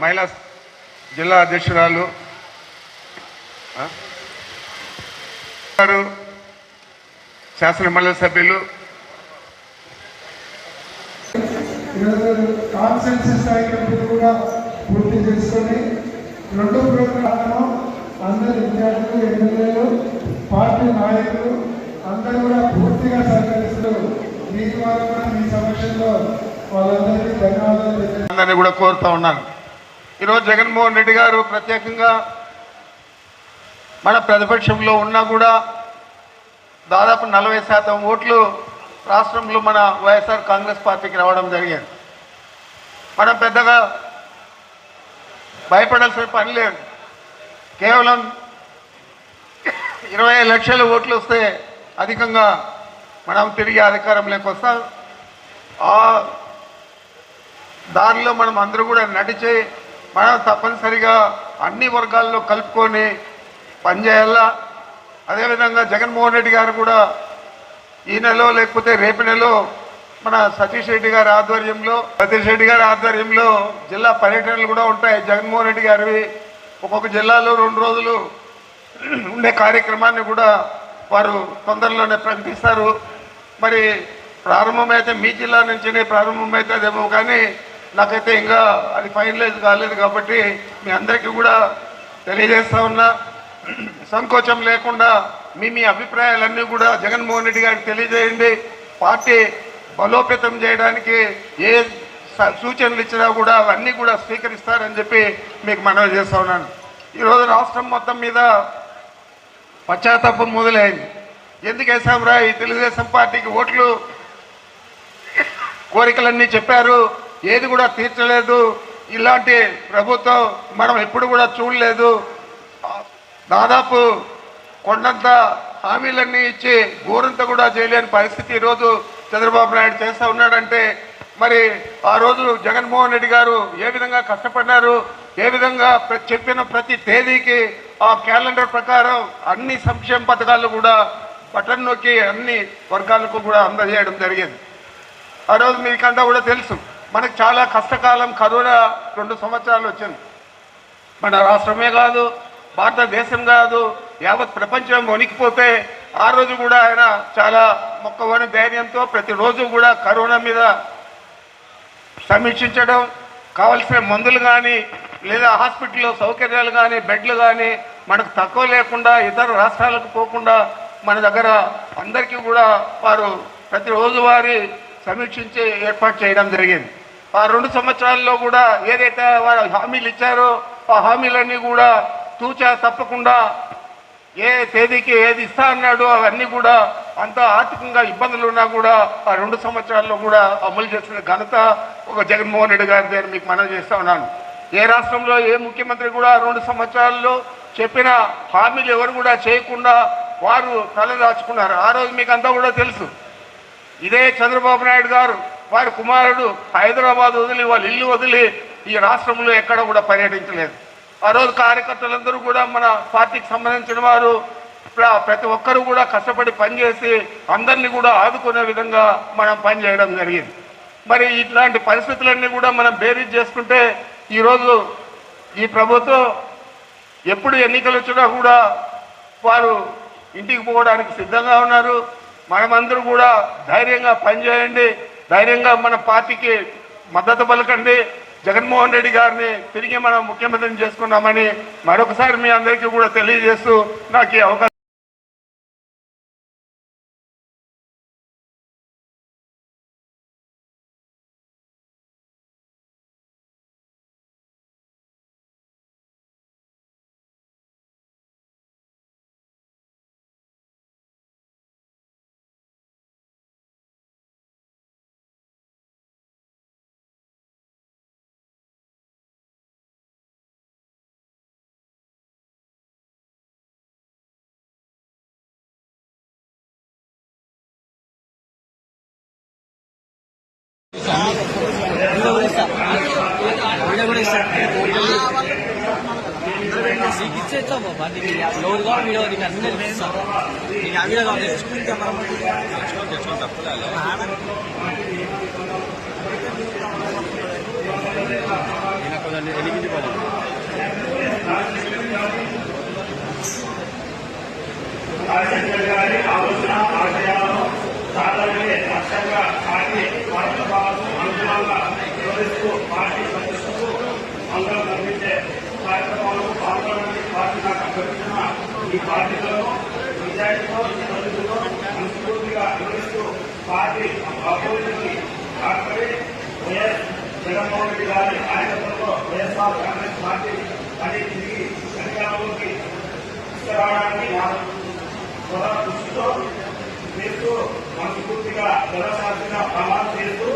మహిళా జిల్లా అధ్యక్షురాలు? గారు శాసన మండలి సభ్యులు కాన్సెన్సస్ కూడా పూర్తి చేసుకొని రెండు ప్రోగ్రాంలను అందరు విద్యార్థులు ఎమ్మెల్యేలు పార్టీ నాయకులు అందరూ కూడా పూర్తిగా సహకరిస్తూ మీ ద్వారా కూడా మీ సమక్షంలో వాళ్ళందరికీ ధన్యవాదాలు. అందరినీ కూడా కోరుతా ఉన్నాను ఈరోజు జగన్మోహన్ రెడ్డి గారు ప్రత్యేకంగా మన ప్రతిపక్షంలో ఉన్నా కూడా దాదాపు నలభై శాతం ఓట్లు రాష్ట్రంలో మన వైఎస్ఆర్ కాంగ్రెస్ పార్టీకి రావడం జరిగింది. మనం పెద్దగా భయపడాల్సిన పని లేదు. కేవలం ఇరవై లక్షల ఓట్లు వస్తే అధికంగా మనం తిరిగి అధికారంలోకి వస్తాం ఆ దానిలో మనం అందరూ కూడా నడిచి మనం తప్పనిసరిగా అన్ని వర్గాల్లో కలుపుకొని పనిచేయాలా? అదేవిధంగా జగన్మోహన్ రెడ్డి గారు కూడా ఈ నెలలో లేకపోతే రేపు నెలలో మన సతీష్ రెడ్డి గారి ఆధ్వర్యంలో సతీష్ రెడ్డి గారి ఆధ్వర్యంలో జిల్లా పర్యటనలు కూడా ఉంటాయి. జగన్మోహన్ రెడ్డి గారివి ఒక్కొక్క జిల్లాలో రెండు రోజులు ఉండే కార్యక్రమాన్ని కూడా వారు తొందరలోనే ప్రకటిస్తారు. మరి ప్రారంభమైతే మీ జిల్లా నుంచినే అదేమో కానీ నాకైతే ఇంకా అది ఫైనలైజ్ కాలేదు కాబట్టి మీ అందరికీ కూడా తెలియజేస్తా ఉన్నా. సంకోచం లేకుండా మీ మీ అభిప్రాయాలన్నీ కూడా జగన్మోహన్ రెడ్డి గారికి తెలియజేయండి. పార్టీ బలోపేతం చేయడానికి ఏ స- సూచనలు ఇచ్చినా కూడా అవన్నీ కూడా స్వీకరిస్తారని చెప్పి మీకు మనవి చేస్తా ఉన్నాను. ఈరోజు రాష్ట్రం మొత్తం మీద పశ్చాత్తాపం మొదలైంది. ఎందుకు వేసాంరా ఈ తెలుగుదేశం పార్టీకి ఓట్లు కోరికలన్నీ చెప్పారు. ఏది కూడా తీర్చలేదు. ఇలాంటి ప్రభుత్వం మనం ఎప్పుడు కూడా చూడలేదు. దాదాపు కొండంత హామీలన్నీ ఇచ్చి ఊరంతా కూడా చేయలేని పరిస్థితి ఈరోజు చంద్రబాబు నాయుడు చేస్తూ ఉన్నాడంటే మరి ఆ రోజు జగన్మోహన్ రెడ్డి గారు ఏ విధంగా కష్టపడినారు ఏ విధంగా చెప్పిన ప్రతి తేదీకి ఆ క్యాలెండర్ ప్రకారం అన్ని సంక్షేమ పథకాలు కూడా బటన్ నొక్కి అన్ని వర్గాలకు కూడా అందజేయడం జరిగింది. ఆ రోజు మీకంతా కూడా తెలుసు. మనకు చాలా కష్టకాలం కరోనా రెండు సంవత్సరాలు వచ్చింది. మన రాష్ట్రమే కాదు భారతదేశం కాదు యావత్ ప్రపంచం వణికిపోతే ఆ రోజు కూడా ఆయన చాలా మొక్కవని ధైర్యంతో ప్రతిరోజు కూడా కరోనా మీద సమీక్షించడం కావలసిన మందులు కానీ లేదా హాస్పిటల్లో సౌకర్యాలు కానీ బెడ్లు కానీ మనకు తక్కువ లేకుండా ఇతర రాష్ట్రాలకు పోకుండా మన దగ్గర అందరికీ కూడా వారు ప్రతిరోజు వారి సమీక్షించి ఏర్పాటు చేయడం జరిగింది. ఆ రెండు సంవత్సరాల్లో కూడా ఏదైతే వారు హామీలు ఇచ్చారో ఆ హామీలన్నీ కూడా తూచా తప్పకుండా ఏ తేదీకి ఏది ఇస్తా అన్నాడో అవన్నీ కూడా అంత ఆర్థికంగా ఇబ్బందులు ఉన్నా కూడా ఆ రెండు సంవత్సరాల్లో కూడా అమలు చేసిన ఘనత ఒక జగన్మోహన్ రెడ్డి గారి దగ్గర మీకు మనం చేస్తా ఉన్నాను. ఏ రాష్ట్రంలో ఏ ముఖ్యమంత్రి కూడా రెండు సంవత్సరాల్లో చెప్పిన హామీలు ఎవరు కూడా చేయకుండా వారు తలదాచుకున్నారు. ఆ రోజు మీకు అంతా కూడా తెలుసు. ఇదే చంద్రబాబు నాయుడు గారు వారి కుమారుడు హైదరాబాద్ వదిలి వాళ్ళ ఇల్లు వదిలి ఈ రాష్ట్రంలో ఎక్కడ కూడా పర్యటించలేదు. ఆ రోజు కార్యకర్తలందరూ కూడా మన పార్టీకి సంబంధించిన వారు ప్రతి ఒక్కరూ కూడా కష్టపడి పనిచేసి అందరినీ కూడా ఆదుకునే విధంగా మనం పనిచేయడం జరిగింది. మరి ఇట్లాంటి పరిస్థితులన్నీ కూడా మనం బేరీజ్ చేసుకుంటే ఈరోజు ఈ ప్రభుత్వం ఎప్పుడు ఎన్నికలు వచ్చినా కూడా వారు ఇంటికి పోవడానికి సిద్ధంగా ఉన్నారు. మనమందరూ కూడా ధైర్యంగా పనిచేయండి. ధైర్యంగా మన పార్టీకి మద్దతు పలకండి. జగన్మోహన్ రెడ్డి గారిని తిరిగి మనం ముఖ్యమంత్రిని చేసుకున్నామని మరొకసారి మీ అందరికీ కూడా తెలియజేస్తూ నాకు ఈ అవకాశం నీకు ఇచ్చేస్తాం బాబా నీకు ఎవరు కావాలి వీడియో నీకు అన్నీ ఇస్తాను నీకు ఆ వీడియో కావాలి ఎలిగింది ఆలోచన సాధనమే లక్ష్యంగా పార్టీ వారసత్వాలకు అనుగుణంగా వివరిస్తూ పార్టీ ప్రతిష్టకు అంగం కల్పించే కార్యక్రమాలకు పాల్గొనడానికి పార్టీ నాకు అభ్యర్థించిన ఈ బాధ్యతలను నిజాయితీతో నిబద్ధతతో మనస్ఫూర్తిగా వివరిస్తూ పార్టీ అభివృద్ధికి కాకరి వైఎస్ జగన్మోహన్ రెడ్డి గారి నాయకత్వంలో వైఎస్ఆర్ కాంగ్రెస్ పార్టీ అని తిరిగి అధికారంలోకి తీసుకురావడానికి నా స్వర కృషితో చేస్తూ మనస్ఫూర్తిగా జనశాసన ప్రమాణం చేస్తూ